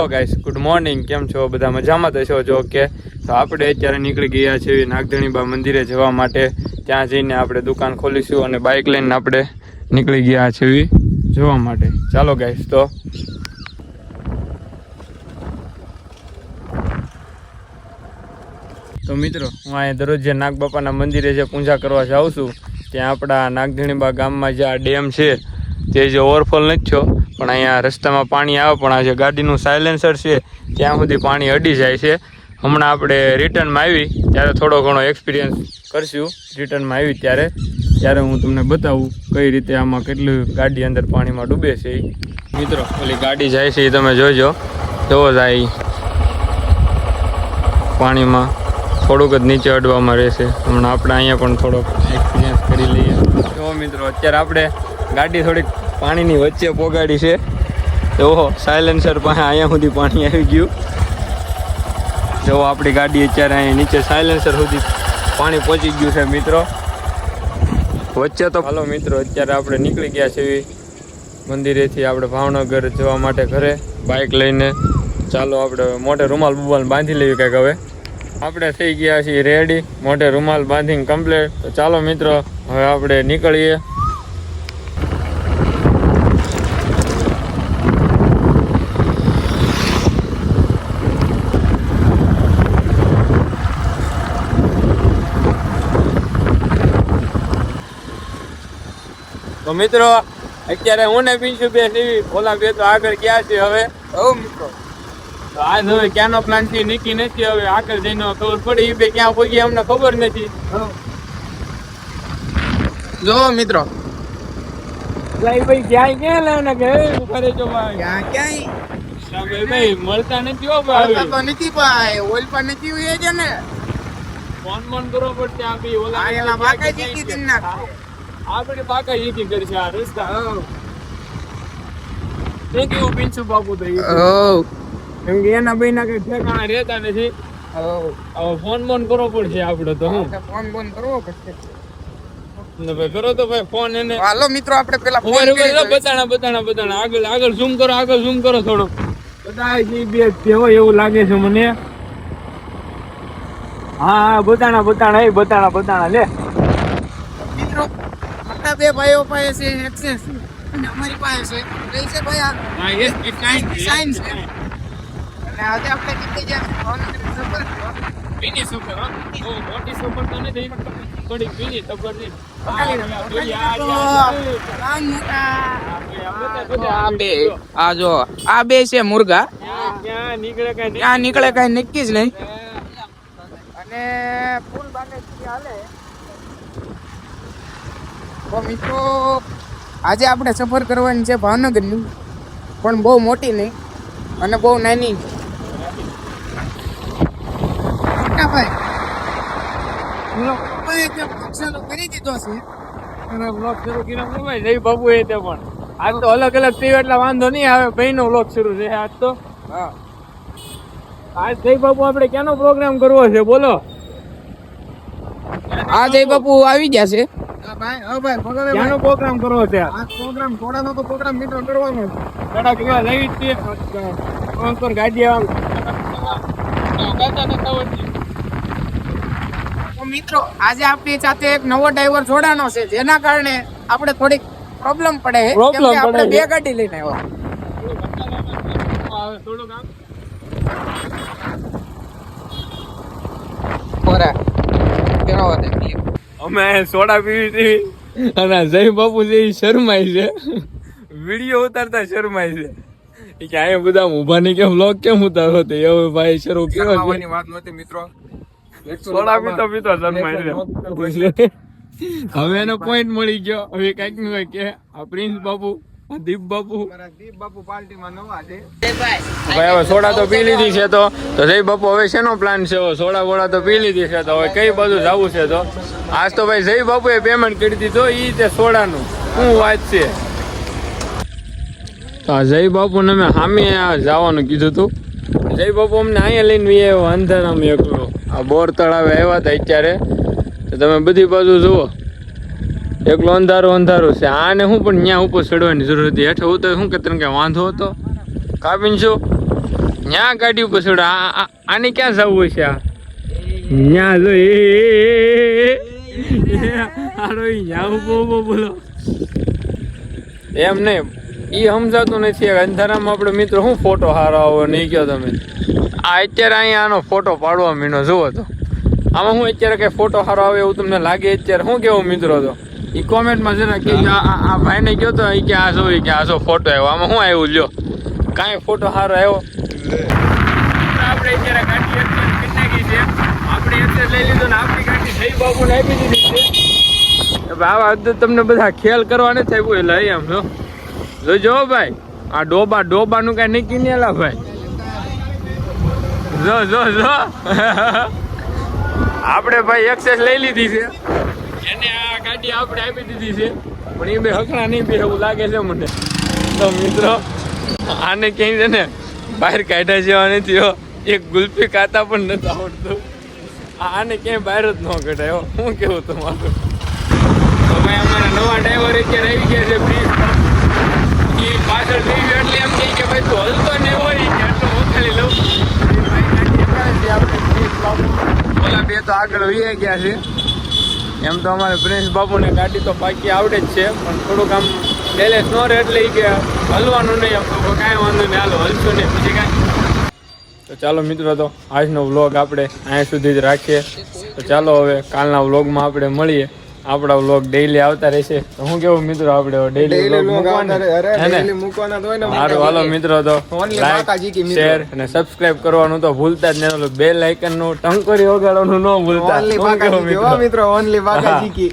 Hello guys good morning કેમ છો? બધા મજામાં તો છો? જો કે, તો આપણે અત્યારે નીકળી ગયા છીએ નાગધણીબા મંદિરે જવા માટે. ત્યાં જઈને આપણે દુકાન ખોલીશું અને બાઇક લઈને આપણે નીકળી ગયા છીએ જોવા માટે. ચાલો ગાઈસ તો. તો મિત્રો, હું અહીંયા દરરોજ જે નાગબાપાના મંદિરે જે પૂજા કરવા જાઉં છું, ત્યાં આપણા નાગધણીબા ગામમાં જે આ ડેમ છે, તે જે ઓવરફોલ નથી થયો. પણ અહીંયા રસ્તામાં પાણી આવે, પણ આ જે ગાડીનું સાયલેન્સર છે, ત્યાં સુધી પાણી અડી જાય છે. હમણાં આપણે રિટર્નમાં આવી, ત્યારે થોડો ઘણો એક્સપિરિયન્સ કરશું. રિટર્નમાં આવી ત્યારે ત્યારે હું તમને બતાવું કઈ રીતે આમાં કેટલું ગાડી અંદર પાણીમાં ડૂબે છે. મિત્રો, ઓલી ગાડી જાય છે એ તમે જોજો. જોવો જાય. પાણીમાં થોડુંક જ નીચે અડવામાં રહેશે. હમણાં આપણે અહીંયા પણ થોડોક એક્સપિરિયન્સ કરી લઈએ. જો મિત્રો, અત્યારે આપણે ગાડી થોડીક પાણીની વચ્ચે પોગાડી છે. તો ઓહો સાયલેન્સર પાસે અહીંયા સુધી પાણી આવી ગયું. જો આપણી ગાડી અત્યારે અહીંયા નીચે સાયલેન્સર સુધી પાણી પહોંચી ગયું છે, મિત્રો. વચ્ચે તો હાલો મિત્રો, અત્યારે આપણે નીકળી ગયા છીએ મંદિરેથી આપણે ભાવનગર જવા માટે ઘરે. બાઇક લઈને ચાલો આપણે મોટે રૂમાલ બુમાલ બાંધી લેવી કંઈક હવે. આપણે થઈ ગયા છીએ રેડી મોટે રૂમાલ બાંધીને કમ્પ્લેટ તો ચાલો મિત્રો, હવે આપણે નીકળીએ. તો મિત્રો અત્યારે હું ને પીંછુ બે સીવી ઓલા બે તો આગળ ગયા છે હવે. હવ મિત્રો. તો આજ હવે ક્યાંનો પ્લાન છે નીકી નથી હવે. આગળ જઈને ખબર પડી એ બે ક્યાં પહોંચી અમને ખબર નથી. જો મિત્રો. ભાઈ ભાઈ ક્યાંય ક્યાં લેવાના કે કરે જો ભાઈ ક્યાં ક્યાંય? ભાઈ મળતા નથી હો મળતા તો ભાઈ નથી ભાઈ. ઓલ પર નથી હોય છે ને. ફોન ફોન કરવો પડશે આ બી ઓલા બાકા જીકી નાખો. આપણે પાકા ઈકી કરશે આ રસ્તા થેન્ક યુ પિંચુ બાપુ તો ઈ. હવ કે એના ભાઈના કઈ ઠેકાણા રહેતા નથી. હવે ફોન બોન કરવો પડશે આપણે તો હું ફોન બોન કરવો પડશે. ભાઈ કરો તો ભાઈ ફોન એને. હાલો મિત્રો આપણે પેલા ફોન ઊભા ઊભા કરી બતાણા બતાણા બતાણા. આગળ આગળ ઝૂમ કરો આગળ ઝૂમ કરો થોડો. બધા જી બે એવું લાગે છે મને. હા હા બતાણા બતાણા એ બતાણા બતાણા લે. બે ભાઈઓ પાસે છે એક્સેસ અને અમારી પાસે છે. કઈ છે ભાઈ આ? સાયન્સ છે. અને આજે આપણે કેટલી જે સફર પીની સુપર હો. મોટી સુપર તો નથી થોડી પીની સફર છે. આ જો આ બે છે મુર્ગા. ક્યાં નીકળે કઈ ત્યાં નીકળે કઈ નક્કી જ નહીં. અને ફૂલ બાગે હાલે. તો મિત્રો આજે આપણે સફર કરવાની છે ભાવનગરની પણ બહુ મોટી નહીં અને બહુ નાની. કરી દીધો છે? બ્લોગ શરૂ કર્યો જય બાબુ એ તે પણ. આજ તો અલગ અલગ થયું એટલે વાંધો નહીં આવે ભાઈનો બ્લોગ શરૂ છે આજ તો. હા. આજ જય બાપુ આપણે ક્યાંનો પ્રોગ્રામ કરવો છે બોલો. આ જય બાપુ આવી ગયા છે. ભાઈ હા ભાઈ પકડે ક્યાંનો પ્રોગ્રામ કરવો છે આ પ્રોગ્રામ થોડાનો તો પ્રોગ્રામ મિત્રો કરવાનો છે. લઈ અંકર ગાડી આજે આપણી સાથે એક નવો ડ્રાઈવર જોડાનો છે જેના કારણે આપણે થોડીક પ્રોબ્લેમ પડે. કે આપણે બે. ગાડી લઈને આવ્યા આમ. ખોરા કેવો હતો અમે સોડા પીવી હતી અને જય બાપુ જે શરમાય છે. વીડિયો ઉતારતા શરમાય છે. કે અહીંયા બધા ઊભા નહીં કેમ વ્લોગ કેમ ઉતારો તો? એવો ભાઈ શરૂ કેવો છે. વાત નહોતી મિત્રો. સોડા પીતો પીતો શરમાય છે. હવે એનો પોઈન્ટ મળી ગયો. હવે કંઈકનું કે આ પ્રિન્સ બાપુ દીપ બાપુ દીપ બાપુ પાર્ટીમાં નવા છે. ભાઈ હવે સોડા તો પી લીધી છે તો. તો જય બાપુ હવે શેનો પ્લાન છે? સોડા વોડા તો પી લીધી છે તો. હવે કઈ બાજુ જવું છે તો? આજ તો ભાઈ જય બાપુએ પેમેન્ટ કરી દીધું ઈ તે સોડાનું. શું વાત છે? તો આ જય બાપુને મેં સામે આ જવાનું કીધું હતું જય બાપુ અમને અહીંયા લઈને અંધારામાં એકલો. આ બોર તળાવે આવ્યા હતા અત્યારે. તો તમે બધી બાજુ જુઓ. એકલો અંધારું અંધારું છે. આને હું પણ ત્યાં ઉપર ચડવાની જરૂર હતી. હેઠે ઉતર શું કે તને કે વાંધો હતો? કાપીને શું ન્યા ગાડી ઉપર આ- આને ક્યાં જવું છે આ? ન્યા જો એ બોલો. એમ નહીં. એ સમજાતું નથી. અંધારામાં આપણે મિત્ર શું ફોટો હારો આવો નહીં કયો તમે? આ અત્યારે અહીંયા આનો ફોટો પાડવા મીનો. જુઓ તો. આમાં હું અત્યારે કઈ ફોટો હારો આવે એવું તમને લાગે? અત્યારે શું કેવું મિત્રો તો? ઈ કોમેન્ટમાં જરા કે આ ભાઈને કયો તો કે આ જો કે આ જો ફોટો આવ્યો. આમાં શું આવ્યું? લ્યો. કાંઈ ફોટો સારો આવ્યો? આપણે અત્યારે ગાડી કરી નાખી છે. આપણે અત્યારે લઈ લીધો ને આપણી ગાડી જય બાબુને આપી દીધી છે. આવા તો તમને બધા ખ્યાલ કરવા નથી આવ્યું એટલે અહીં આમ જો જોજો ભાઈ. આ ડોબા ડોબાનું કાંઈ નક્કી નહીં એલા ભાઈ. જો જો જો. આપણે ભાઈ એક્સેસ લઈ લીધી છે. એને આ ગાડી આપણે આપી દીધી છે. પણ એ બે હકડા નહીં બે એવું લાગે છે મને. તો મિત્રો, આને ક્યાંય છે ને બહાર કાઢ્યા જેવા નથી એક ગુલ્ફી ખાતા પણ નથી આવડતું. આને ક્યાંય બહાર જ ન કઢાયો હું. કેવું તમારું? તો ભાઈ, અમારા નવા ડ્રાઈવર અત્યારે આવી ગયા છે બ્રિજ એ પાછળ થઈ ગયો એટલે એમ કહે કે ભાઈ, તું હલતો ને હોય. એટલો હું ખાલી લઉં. આપણે ઓલા બે તો આગળ વહી ગયા છે. એમ તો અમારે પ્રિન્સ બાબુને ગાડી તો પાકી આવડે જ છે, પણ થોડુંક આમ બેલેન્સ ન રહે એટલે કે હલવાનું નહીં. એમ તો કાંઈ વાંધો નહીં. હાલો, હલશું નહીં પછી કાંઈ. તો ચાલો મિત્રો, તો આજનો વ્લોગ આપણે અહીંયા સુધી જ રાખીએ. તો ચાલો હવે કાલના વ્લોગમાં આપણે મળીએ. આપણા વ્લોગ ડેઈલી આવતા રહેશે તો હું કેવું મિત્રો આપણે ડેઈલી વ્લોગ મૂકવાના ને? સારું હાલો મિત્રો તો લાઈક. શેર અને સબસ્ક્રાઇબ કરવાનું તો ભૂલતા જ નહીં ઓલું બેલ આઇકનનું ટંકોરી વગાડવાનું ન ભૂલતા મિત્રો? ઓનલી. બાકાજી કી